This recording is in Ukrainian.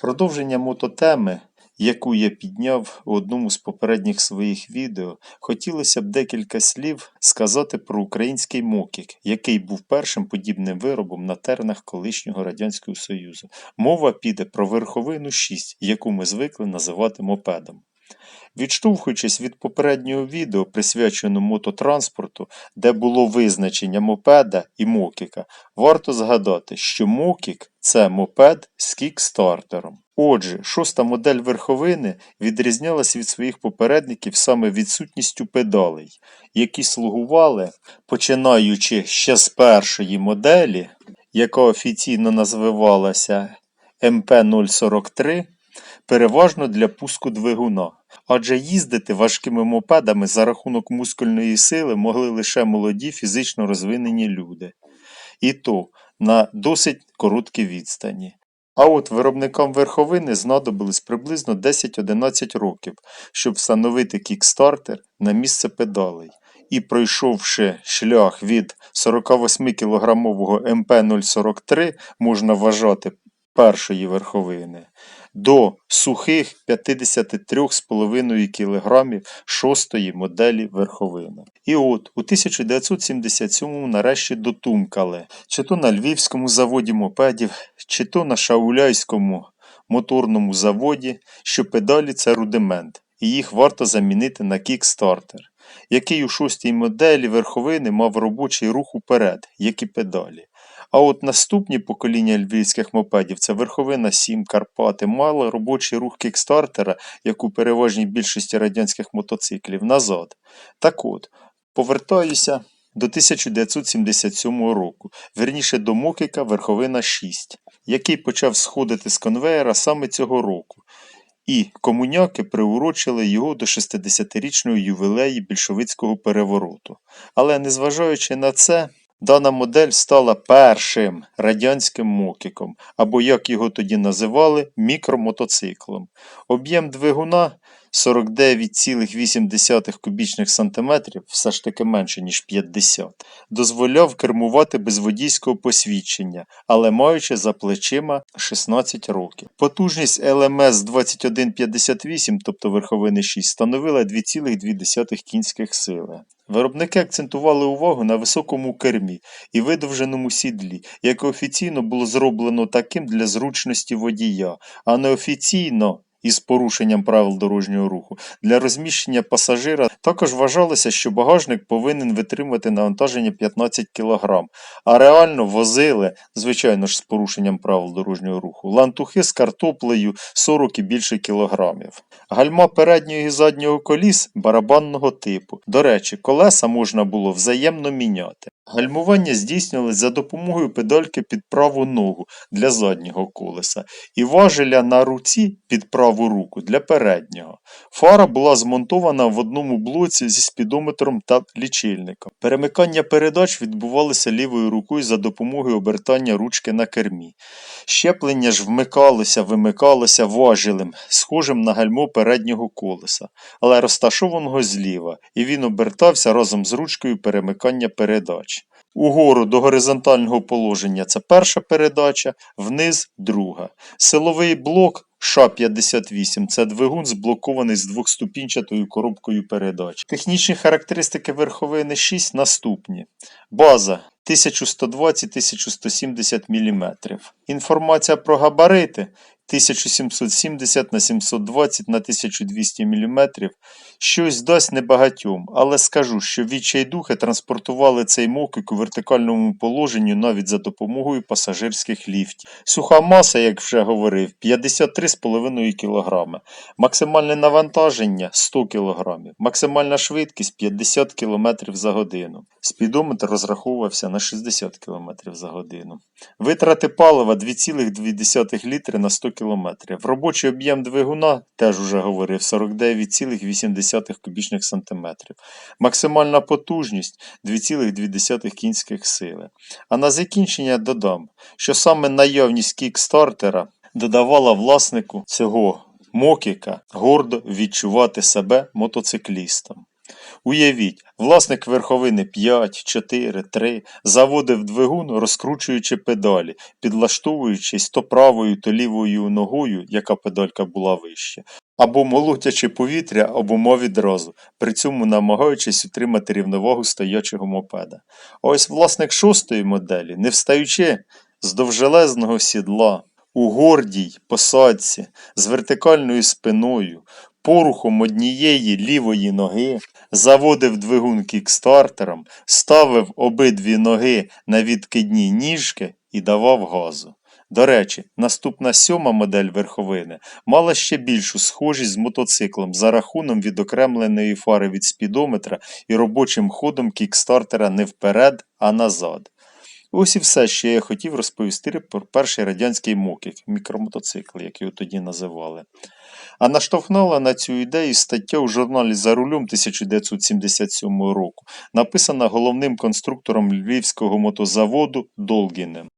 Продовження мототеми, яку я підняв у одному з попередніх своїх відео, хотілося б декілька слів сказати про український мокік, який був першим подібним виробом на тернах колишнього Радянського Союзу. Мова піде про верховину 6, яку ми звикли називати мопедом. Відштовхуючись від попереднього відео, присвяченого мототранспорту, де було визначення мопеда і мокіка, варто згадати, що мокік це мопед з кікстартером. Отже, шоста модель верховини відрізнялась від своїх попередників саме відсутністю педалей, які слугували, починаючи ще з першої моделі, яка офіційно називалася МП-043, переважно для пуску двигуна. Адже їздити важкими мопедами за рахунок мускульної сили могли лише молоді фізично розвинені люди. І то на досить короткі відстані. А от виробникам верховини знадобилось приблизно 10-11 років, щоб встановити кікстартер на місце педалей. І пройшовши шлях від 48-кілограмового МП-043, можна вважати першої верховини, до сухих 53,5 кг шостої моделі верховини. І от у 1977-му нарешті дотумкали, чи то на Львівському заводі мопедів, чи то на Шауляйському моторному заводі, що педалі це рудимент, і їх варто замінити на кікстартер, який у шостій моделі верховини мав робочий рух уперед, як і педалі. А от наступні покоління львівських мопедів це верховина 7 Карпати, мали робочий рух кікстартера, як у переважній більшості радянських мотоциклів, назад. Так от, повертаюся до 1977 року, верніше до Мокіка верховина 6, який почав сходити з конвеєра саме цього року. І комуняки приурочили його до 60-річного ювілеї більшовицького перевороту. Але незважаючи на це, Дана модель стала першим радянським мокіком, або як його тоді називали, мікромотоциклом. Об'єм двигуна 49,8 кубічних сантиметрів, все ж таки менше, ніж 50, дозволяв кермувати без водійського посвідчення, але маючи за плечима 16 років. Потужність ЛМС 2158, тобто верховини 6, становила 2,2 кінських сили. Виробники акцентували увагу на високому кермі і видовженому сідлі, яке офіційно було зроблено таким для зручності водія, а неофіційно із порушенням правил дорожнього руху. Для розміщення пасажира також вважалося, що багажник повинен витримувати навантаження 15 кг, а реально возили, звичайно ж з порушенням правил дорожнього руху, лантухи з картоплею 40 і більше кілограмів. Гальма переднього і заднього коліс барабанного типу. До речі, колеса можна було взаємно міняти. Гальмування здійснювалось за допомогою педальки під праву ногу для заднього колеса і важеля на руці під праву руку для переднього. Фара була змонтована в одному блоці зі спідометром та лічильником. Перемикання передач відбувалося лівою рукою за допомогою обертання ручки на кермі. Щеплення ж вмикалося, вимикалося важелем, схожим на гальмо переднього колеса, але розташованого зліва, і він обертався разом з ручкою перемикання передач. Угору до горизонтального положення це перша передача, вниз друга. Силовий блок Ша-58 це двигун зблокований з двохступінчатою коробкою передач. Технічні характеристики верховини 6 наступні. База 1120-1170 мм. Інформація про габарити 1770 на 720 на 1200 мм. Щось дасть небагатьом, але скажу, що відчайдухи транспортували цей мокик у вертикальному положенні навіть за допомогою пасажирських ліфтів. Суха маса, як вже говорив, 53,5 кг. Максимальне навантаження 100 кг. Максимальна швидкість 50 км за годину. Спідометр розраховувався на 60 км за годину. Витрати палива 2,2 літри на 100 км. Робочий об'єм двигуна, теж уже говорив, 49,8 кубічних сантиметрів. Максимальна потужність 2,2 кінських сили. А на закінчення додам, що саме наявність кікстартера додавала власнику цього мокіка гордо відчувати себе мотоциклістом. Уявіть, власник верховини 5, 4, 3 заводив двигун, розкручуючи педалі, підлаштовуючись то правою, то лівою ногою, яка педалька була вища, або молотячи повітря обома відразу, при цьому намагаючись утримати рівновагу стоячого мопеда. А ось власник шостої моделі, не встаючи з довжелезного сідла, у гордій посадці, з вертикальною спиною, порухом однієї лівої ноги, заводив двигун кікстартером, ставив обидві ноги на відкидні ніжки і давав газу. До речі, наступна сьома модель верховини мала ще більшу схожість з мотоциклом за рахунок відокремленої фари від спідометра і робочим ходом кікстартера не вперед, а назад. Ось і все, що я хотів розповісти про перший радянський мокік, мікромотоцикл, як його тоді називали. А наштовхнула на цю ідею стаття у журналі «За рулем» 1977 року, написана головним конструктором львівського мотозаводу Долгіним.